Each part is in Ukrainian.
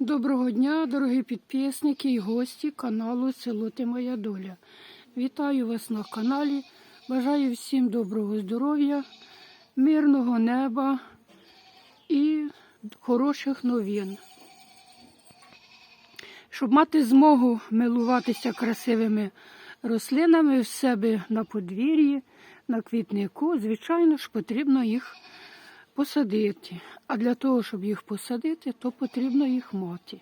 Доброго дня, дорогі підписники і гості каналу Село Ти Моя Доля. Вітаю вас на каналі. Бажаю всім доброго здоров'я, мирного неба і хороших новин. Щоб мати змогу милуватися красивими рослинами в себе на подвір'ї, на квітнику, звичайно ж, потрібно їх посадити. А для того, щоб їх посадити, то потрібно їх мати.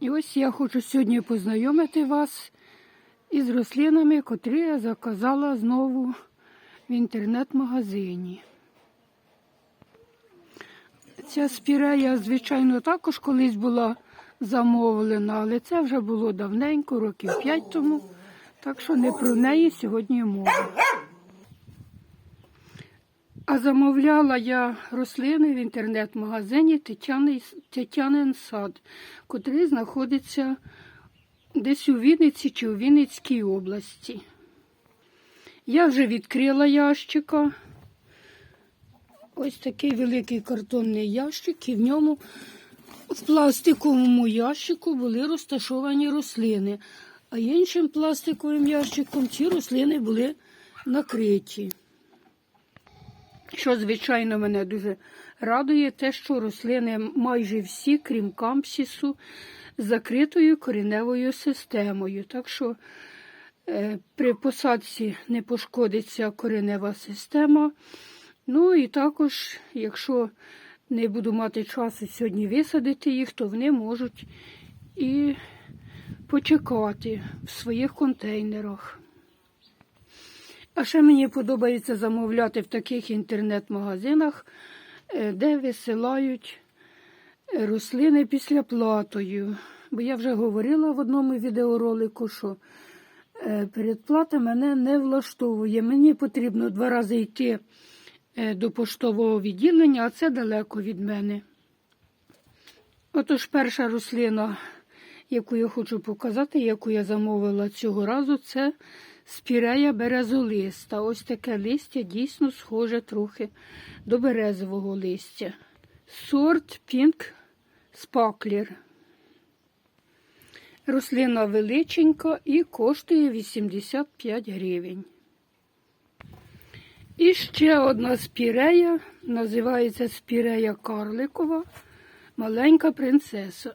І ось я хочу сьогодні познайомити вас із рослинами, котрі я заказала знову в інтернет-магазині. Ця спірея, звичайно, також колись була замовлена, але це вже було давненько, років 5 тому. Так що не про неї сьогодні мова. А замовляла я рослини в інтернет-магазині Тетянин сад, котрий знаходиться десь у Вінниці чи у Вінницькій області. Я вже відкрила ящика. Ось такий великий картонний ящик, і в ньому в пластиковому ящику були розташовані рослини, а іншим пластиковим ящиком ці рослини були накриті. Що, звичайно, мене дуже радує, те, що рослини майже всі, крім кампсісу, закритою кореневою системою. Так що е, при посадці не пошкодиться коренева система. Ну і також, якщо не буду мати часу сьогодні висадити їх, то вони можуть і почекати в своїх контейнерах. А ще мені подобається замовляти в таких інтернет-магазинах, е, де висилають е, рослини після платою. Бо я вже говорила в одному відеоролику, що е, передплата мене не влаштовує. Мені потрібно два рази йти до поштового відділення, а це далеко від мене. Отож, перша рослина, яку я хочу показати, яку я замовила цього разу, це спірея березолиста. Ось таке листя дійсно схоже трохи до березового листя. Сорт Pink Sparkler. Рослина величенька і коштує 85 гривень. І ще одна спірея, називається спірея карликова, маленька принцеса.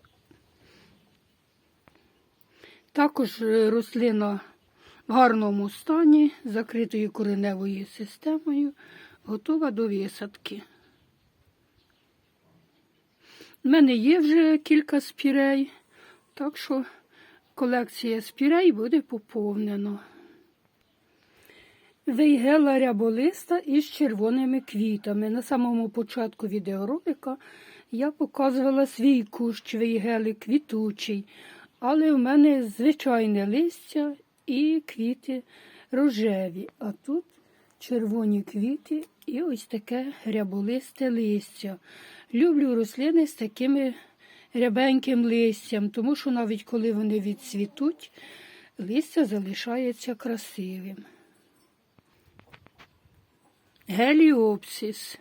Також е, рослина в гарному стані, закритою кореневою системою, готова до висадки. У мене є вже кілька спірей, так що колекція спірей буде поповнена. Вейгела ряболиста із червоними квітами. На самому початку відеоролика я показувала свій кущ вейгели квітучий, але в мене звичайне листя і квіти рожеві. А тут червоні квіти і ось таке ряболисте листя. Люблю рослини з такими рябеньким листям, тому що навіть коли вони відцвітуть, листя залишається красивим. Геліопсис.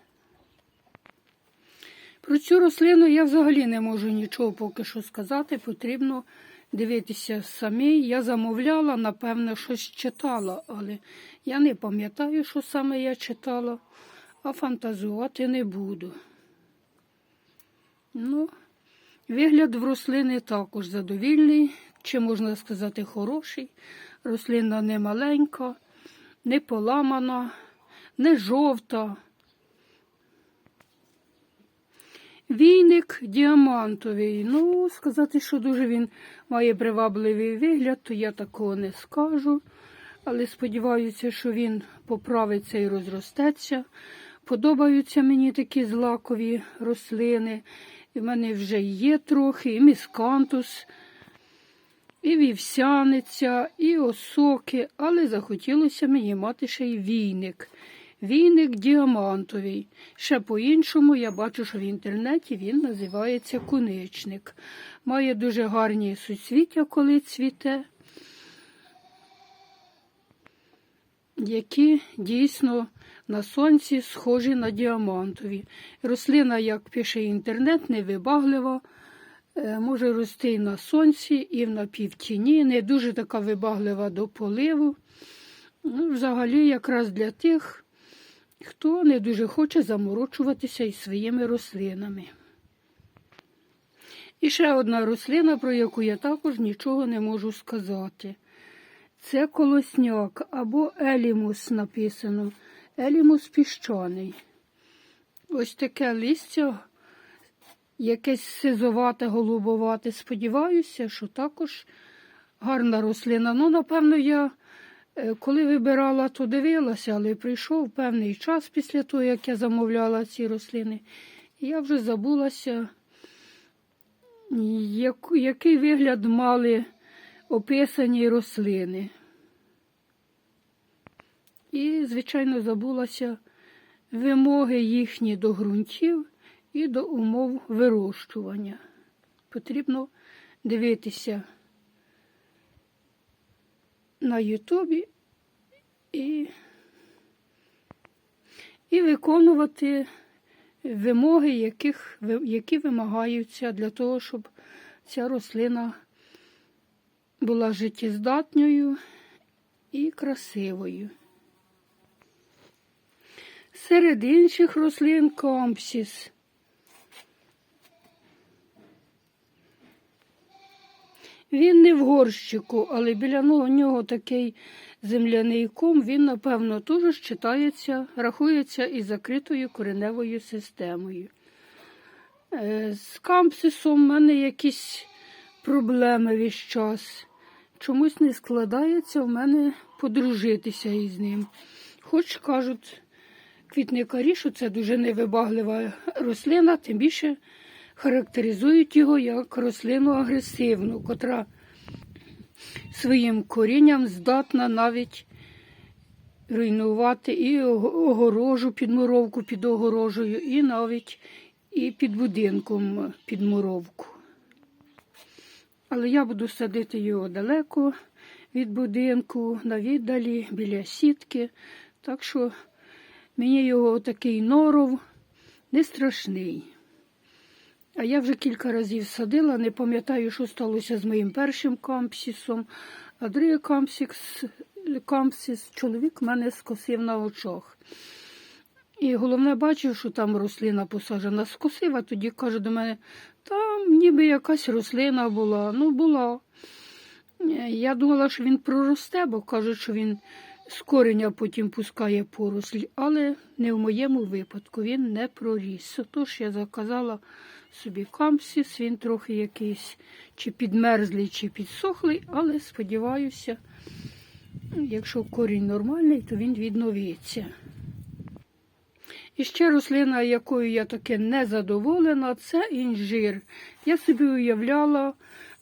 Про цю рослину я взагалі не можу нічого поки що сказати. Потрібно дивитися самі. Я замовляла, напевно, щось читала, але я не пам'ятаю, що саме я читала, а фантазувати не буду. Ну, вигляд в рослини також задовільний, чи можна сказати, хороший. Рослина не маленька, не поламана, не жовта. Війник діамантовий. Ну, сказати, що дуже він має привабливий вигляд, то я такого не скажу. Але сподіваюся, що він поправиться і розростеться. Подобаються мені такі злакові рослини. І в мене вже є трохи, і міскантус, і вівсяниця, і осоки, але захотілося мені мати ще й війник. Війник діамантовий. Ще по-іншому я бачу, що в інтернеті він називається куничник. Має дуже гарні суцвіття, коли цвіте. які дійсно на сонці схожі на діамантові. Рослина, як пише інтернет, невибаглива, е, може рости і на сонці, і в напівтіні, не дуже така вибаглива до поливу. Ну, взагалі, якраз для тих, хто не дуже хоче заморочуватися із своїми рослинами. І ще одна рослина, про яку я також нічого не можу сказати. Це колосняк або елімус написано. Елімус піщаний. Ось таке листя, якесь сизовате, голубовате. Сподіваюся, що також гарна рослина. Ну, напевно, я коли вибирала, то дивилася, але прийшов певний час після того, як я замовляла ці рослини. Я вже забулася, як- який вигляд мали описані рослини. І, звичайно, забулася вимоги їхні до ґрунтів і до умов вирощування. Потрібно дивитися на Ютубі і, і виконувати вимоги, яких, які вимагаються для того, щоб ця рослина була життєздатною і красивою. Серед інших рослин компсіс. Він не в горщику, але біля нього- такий земляний ком, він, напевно, теж читається, рахується із закритою кореневою системою. Е, З кампсисом в мене якісь проблеми весь час. Чомусь не складається в мене подружитися із ним. Хоч кажуть, квітникарі, що це дуже невибаглива рослина, тим більше характеризують його як рослину агресивну, котра своїм корінням здатна навіть руйнувати і ого- огорожу, підмуровку під огорожею, і навіть і під будинком підмуровку. Але я буду садити його далеко від будинку, на віддалі, біля сітки. Так що мені його такий норов не страшний. А я вже кілька разів садила, не пам'ятаю, що сталося з моїм першим кампсісом. А другий кампсіс, кампсіс чоловік мене скосив на очах. І головне бачив, що там рослина посаджена, скосив, а тоді каже до мене, там ніби якась рослина була. Ну, була. Е, Я думала, що він проросте, бо кажуть, що він з кореня потім пускає поросль, але не в моєму випадку він не проріс. Тож я заказала собі камсіс, він трохи якийсь чи підмерзлий, чи підсохлий, але сподіваюся, якщо корінь нормальний, то він відновиться. І ще рослина, якою я таки не задоволена, це інжир. Я собі уявляла,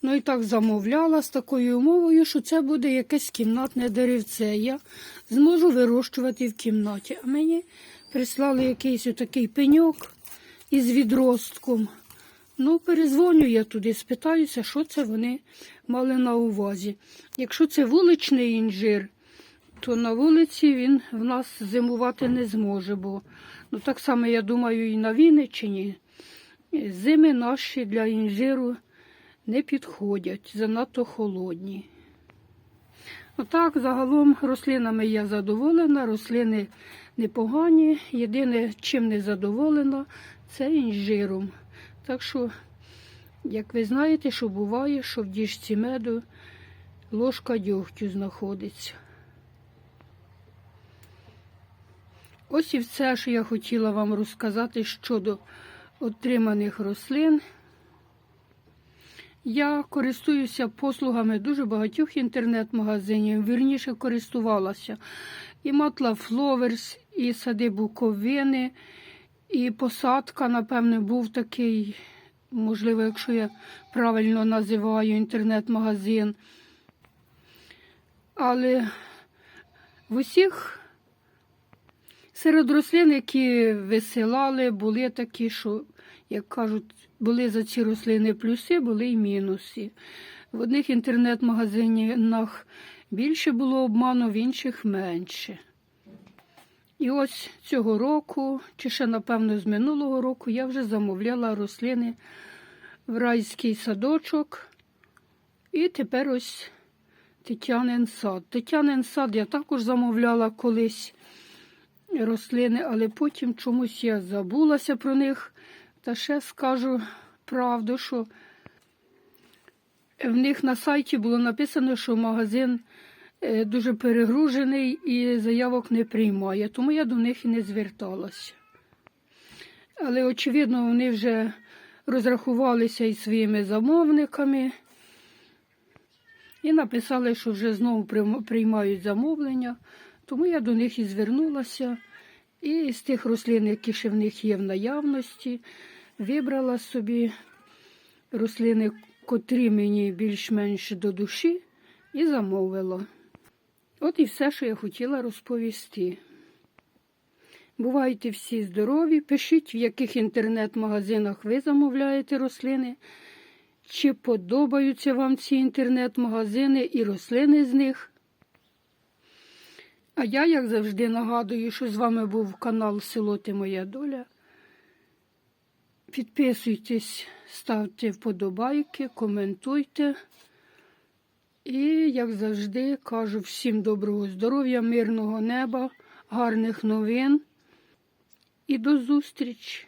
ну і так замовляла з такою умовою, що це буде якесь кімнатне деревце. Я зможу вирощувати в кімнаті. А мені прислали якийсь отакий пеньок із відростком. Ну, перезвоню я туди, спитаюся, що це вони мали на увазі. Якщо це вуличний інжир, то на вулиці він в нас зимувати не зможе, бо ну, так само, я думаю, і на Вінниччині зими наші для інжиру не підходять, занадто холодні. Отак, загалом рослинами я задоволена, рослини непогані. Єдине, чим не задоволена, це інжиром. Так що, як ви знаєте, що буває, що в діжці меду ложка дьогтю знаходиться. Ось і все, що я хотіла вам розказати щодо отриманих рослин. Я користуюся послугами дуже багатьох інтернет-магазинів, вірніше користувалася. І Матла Фловерс, і сади Буковини, і посадка, напевне, був такий, можливо, якщо я правильно називаю інтернет-магазин. Але в усіх серед рослин, які висилали, були такі, що, як кажуть, були за ці рослини плюси, були й мінуси. В одних інтернет-магазинах більше було обману, в інших менше. І ось цього року, чи ще, напевно, з минулого року, я вже замовляла рослини в райський садочок. І тепер ось Тетянин сад. Тетянин сад я також замовляла колись рослини, але потім чомусь я забулася про них. Та ще скажу правду, що в них на сайті було написано, що магазин е, дуже перегружений і заявок не приймає, тому я до них і не зверталася. Але, очевидно, вони вже розрахувалися із своїми замовниками і написали, що вже знову приймають замовлення, тому я до них і звернулася. І з тих рослин, які ще в них є в наявності, вибрала собі рослини, котрі мені більш-менш до душі, і замовила. От і все, що я хотіла розповісти. Бувайте всі здорові, пишіть, в яких інтернет-магазинах ви замовляєте рослини, чи подобаються вам ці інтернет-магазини і рослини з них. А я, як завжди, нагадую, що з вами був канал Село Ти Моя Доля. Підписуйтесь, ставте вподобайки, коментуйте. І, як завжди, кажу всім доброго здоров'я, мирного неба, гарних новин і до зустрічі!